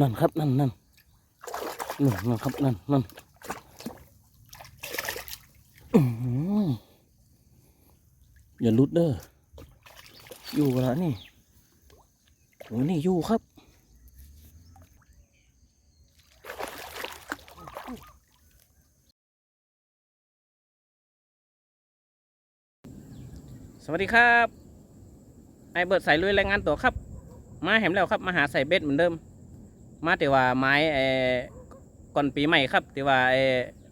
นั่นครับนั่นนั่นนั่นนั่นครับนั่นนั่นอย่าลุดเด้ออยู่ละนี่โอ้นี่อยู่ครับสวัสดีครับ ไอเบิร์ดใส่ลุยรายงานตัวครับ มาแหมแล้วครับ มาหาใส่เบ็ดเหมือนเดิม มาแต่ว่าไม้เอก่อนปีใหม่ครับแต่ว่าเอ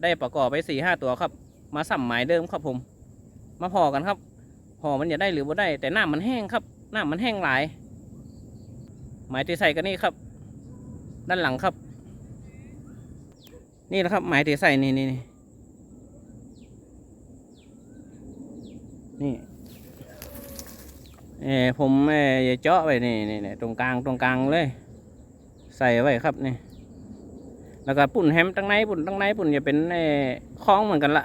ได้ประกอบไปสี่ห้าตัวครับ มาสั่มไม้เดิมครับผม มาพอกันครับพอมันจะได้หรือบ่ได้ แต่หน้ามันแห้งครับ หน้ามันแห้งหลาย ไม้ที่ใส่กันนี่ครับ ด้านหลังครับ นี่นะครับไม้ที่ใส่นี่นี่นี่นี่เออผมเออเจาะไว้นี่นี่นี่ตรงกลางตรงกลางเลย ใส่ไว้ครับนี่แล้วก็ปุ่นแฮมตั้งในปุ่นตั้งในปุ่นจะเป็นเออคล้องเหมือนกันละ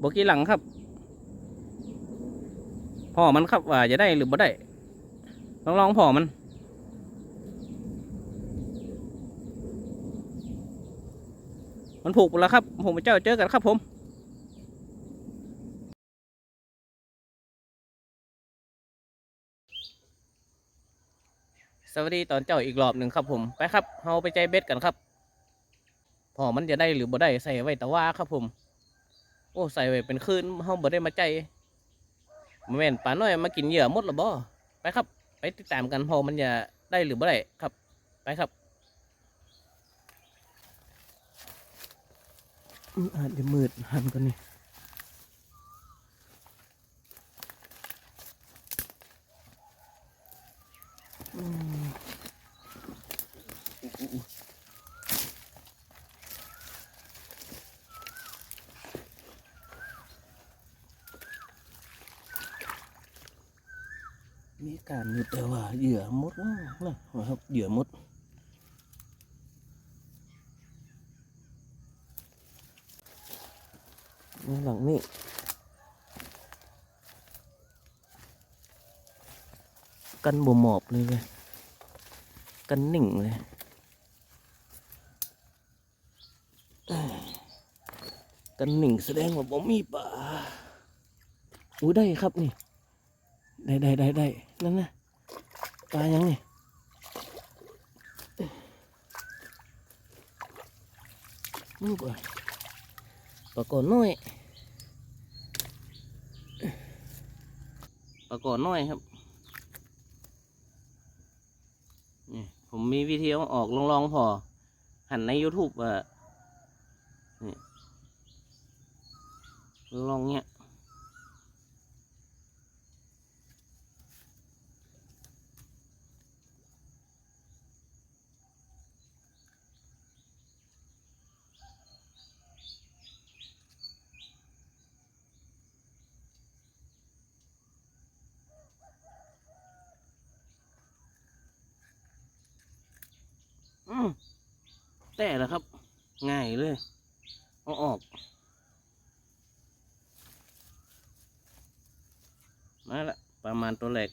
บกี้หลังครับ พอมันครับว่าจะได้หรือบ่ได้ลองลองพอมันมันผูกหมดแล้วครับ ผมเจ้าเจอกันครับผม สวัสดีตอนเจ้าอีกรอบหนึ่งครับผมไปครับเฮาไปใจเบ็ดกันครับ พอมันจะได้หรือบ่ได้ใส่ไว้แต่ว่าครับผม โอ้ใส่ไว้เป็นคืนเฮาบ่ได้มาใจมาแม่นป่าน้อยมากินเหยื่อมดหรือบ่ไปครับ ไปติดตามกันพอมันจะได้หรือบ่ได้ครับ ไปครับอืมอาจจะมืดหันกันนี่อืม มีการมืดแต่ว่าเหยื่อมดนะครับเหยื่อมดนี่หลังนี่กันบ่หมอบเลยเลยกันหนิ่งเลยกันหนิ่งแสดงว่าบ่มีป่าอู้ได้ครับนี่ ได้ได้ได้ได้ นั่นนะปลายังนี่นี่ป่ะปลาก่อนน้อยปลาก่อนน้อยครับนี่ผมมีวิธีอาออกลองๆพอ หันใน YouTube อะนี่ลองเนี้ย แต่แล้วครับ ง่ายเลยเอาออกมาละประมาณตัวเล็ก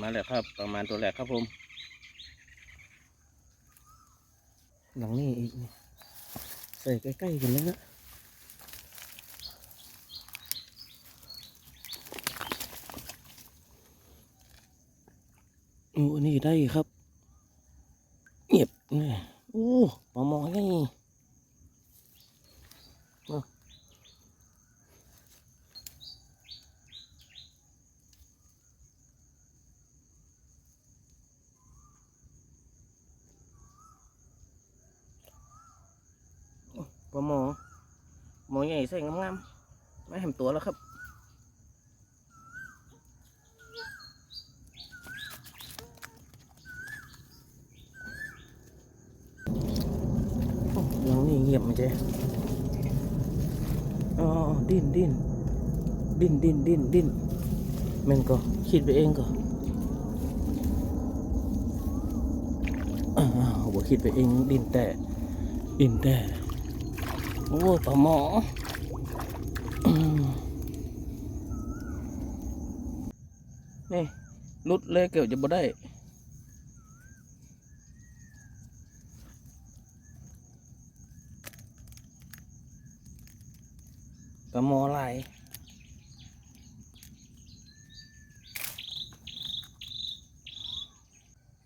มาแล้วครับ ประมาณตัวแรกครับผม หลังนี้อีกใส่ใกล้ๆกันแล้วนะ อ้อันนี่ได้ครับเงียบเนี่ยโอ้ปลาหมอนี่ปลาหมอหมอใหญ่ใส่งามๆไม่เห็นตัวแล้วครับ โอ้ ยังนี่เงียบมันเจ๊อ๋อดิ้นดิ้นดิ้นดิ้นดิ้นดิ้นแมันก็คิดไปเองก็อ้าวบ่คิดไปเองดิ้นแต่ดิ้นแต่โอ้ยปลาหมอนี่ลุดเลยเกี่ยวจะบ่ได้ กระมอลาย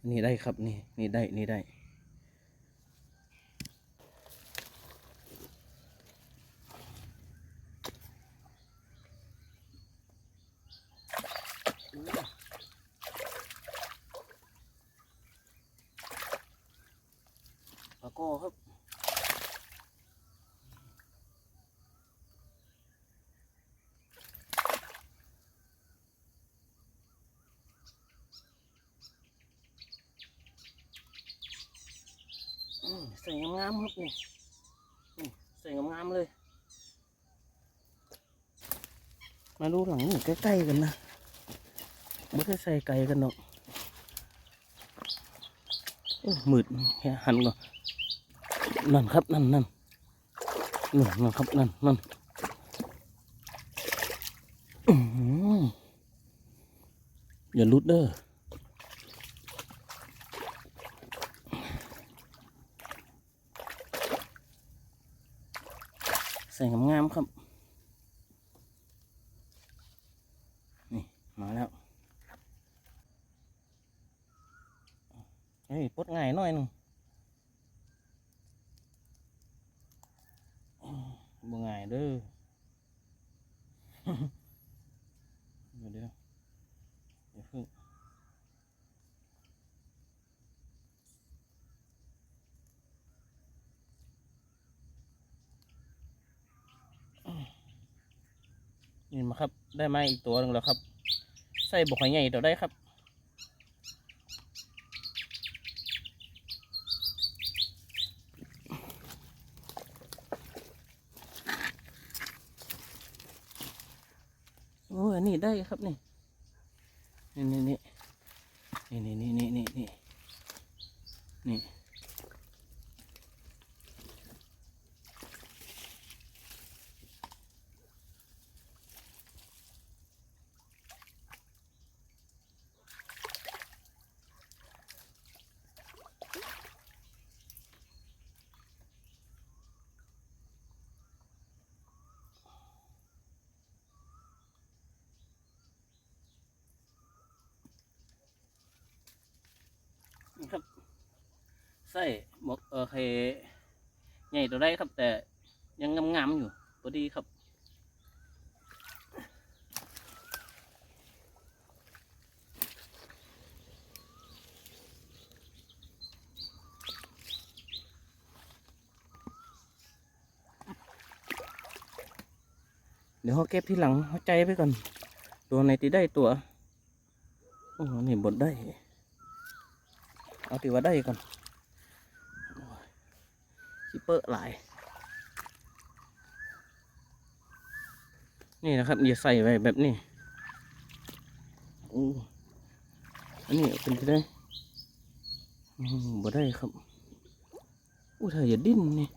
นี่ได้ครับนี่นี่ได้นี่ได้ ใส่งามๆครับนี่นี่ใส่งามๆเลย มาดูหลังนี่ใกล้ๆกันนะไม่ได้ใส่ไกลกันหรอกมืดแค่หันก่อนนั่นครับนั่นนั่นนั่นนั่นครับนั่นนั่นอื้อหืออย่าลุดเด้อ ใส่งามๆครับนี่มาแล้วเฮ้ยปดง่ายหน่อยหนึงบ่ง่ายเด้อ เดี๋ยวเดี๋ยวเดี๋ยวเพิ่ง นี่มาครับ ได้มาอีกตัวหนึ่งแล้วครับ ใส่บกหอยใหญ่ตัวได้ครับ โอ้ยอันนี้ได้ครับนี่ นี่นี่นี่นี่นี่นี่นี่นี่นี่ ครับใส่หมกเออเคใหญ่ตัวได้ครับ แต่ยังงามๆอยู่พอดีครับเดี๋ยวเขาเก็บที่หลังเขาใจไปก่อน ตัวไหนที่ได้ตัว โอ้โหนี่บดได้ เอาที่ว่าได้ก่อนโอ้ยชิเปอร์หลาย นี่นะครับอย่าใส่ไว้แบบนี้อู้อันนี้เป็นที่ได้บ่ได้ครับอู้ถ้าอย่าดิ้นนี่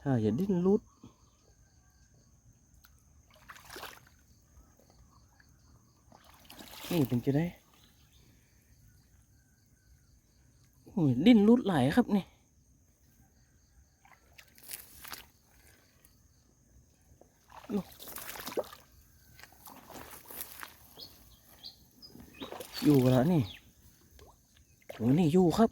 ถ้าอย่าดิ้นรุดนี่เป็นจะได้โอ้ย ดิ้นรุดไหลครับนี่โอ้อยู่แล้วนี่โอ้นี่อยู่ครับ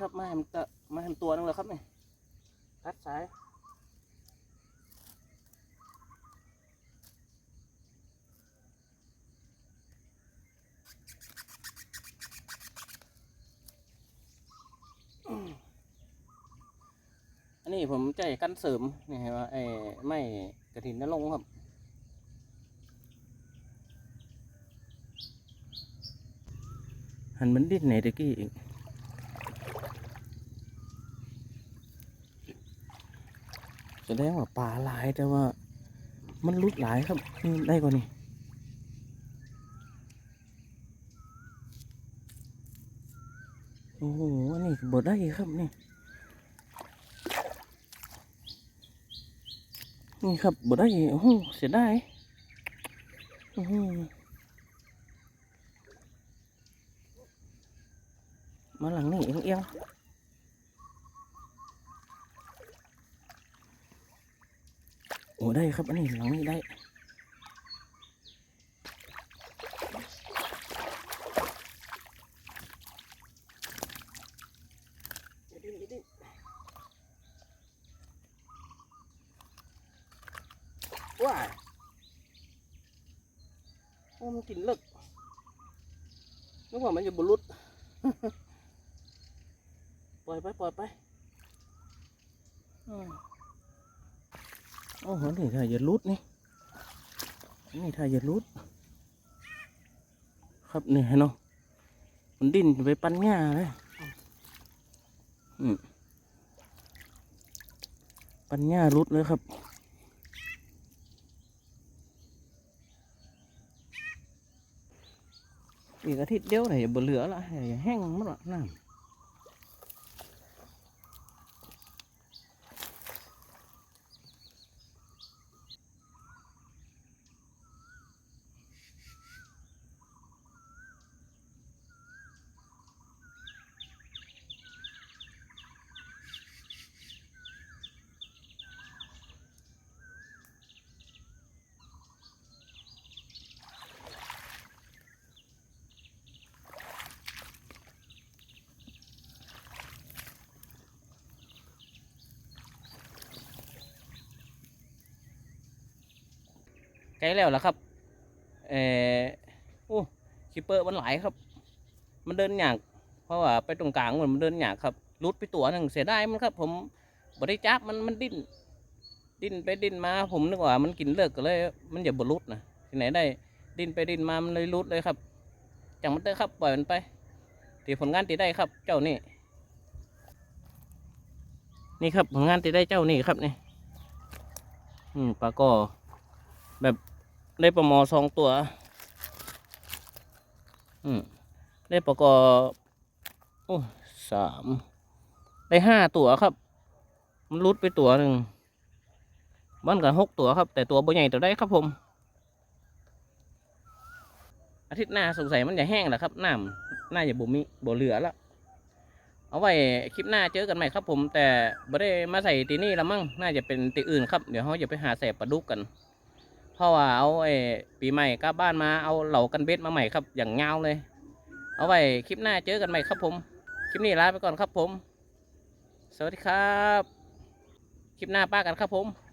ครับมาให้มันตะมาให้มันตัวนึงแล้วครับนี่รัดสายอันนี้ผมใจกันเสริมนี่ว่าไอ้ไม่กระถินนรงค์ครับหันมันดิ้นไหนตะกี้อีก แสดงว่าปลาหลายแต่ว่า มันลุดหลายครับนี่ได้กว่านี่โอ้โหอันนี้บดได้ครับนี่นี่ครับบดได้โอ้โหเสียดายโอ้โหมาหลังนี่เอียง โอ้ได้ครับอันนี้หลังนี้ได้อย่าดิ้นอย่าดิ้นว้ายโอ้มันกินเลิกนึกว่ามันจะบุรุษปล่อยไปปล่อยไป อืม โอ้โหนี่ถ้าอย่าลุดนี่นี่ถ้าอย่าลุด ครับเนี่เห็นเนาะมันดิ้นไปปันหญ้าเลยอืมปัญญารุดเลยครับอีกอาทิตย์เดียวไหนบ่เหลือละให้แห้งหมดละน้ำ ใกล้แล้วล่ะครับเออโอ้คิปเปอร์มันหลายครับ มันเดินหยากเพราะว่าไปตรงกลางมันเดินหยากครับรุดไปตัวหนึ่งเสียดายมันครับ ผมบริจับมันมันดิ้นดิ้นไปดิ้นมาผมนึกว่ามันกินเลิกก็เลย มันอย่าบรุดนะที่ไหนได้ ดิ้นไปดิ้นมามันเลยรุดเลยครับจังมันเตอครับปล่อยมันไปตีผลงานตีได้ครับ เจ้านี่นี่ครับผลงานตีได้เจ้านี่ครับนี่อืมปลากอแบบ ได้ปลาหมอสองตัว อืมได้ปลากอโอ้สามได้ห้าตัวครับ มันรุดไปตัวหนึ่งมันกันหกตัวครับ แต่ตัวบ่ใหญ่ตัวได้ครับผม อาทิตย์หน้าสงสัยมันจะแห้งแหละครับน้ำน่าจะบ่มีบ่เหลือละเอาไว้คลิปหน้าเจอกันใหม่ครับผม แต่บ่ได้มาใส่ตีนี่ละมั้งน่าจะเป็นตีอื่นครับ เดี๋ยวเขาจะไปหาใส่ปลาดุกกัน ราะว่าเอาไอ้ปีใหม่กลับบ้านมาเอาเหล่ากันเบ็ดมาใหม่ครับอย่างเงาเลย เอาไว้คลิปหน้าเจอกันใหม่ครับผม คลิปนี้ลาไปก่อนครับผม สวัสดีครับ คลิปหน้าป้ากันครับผม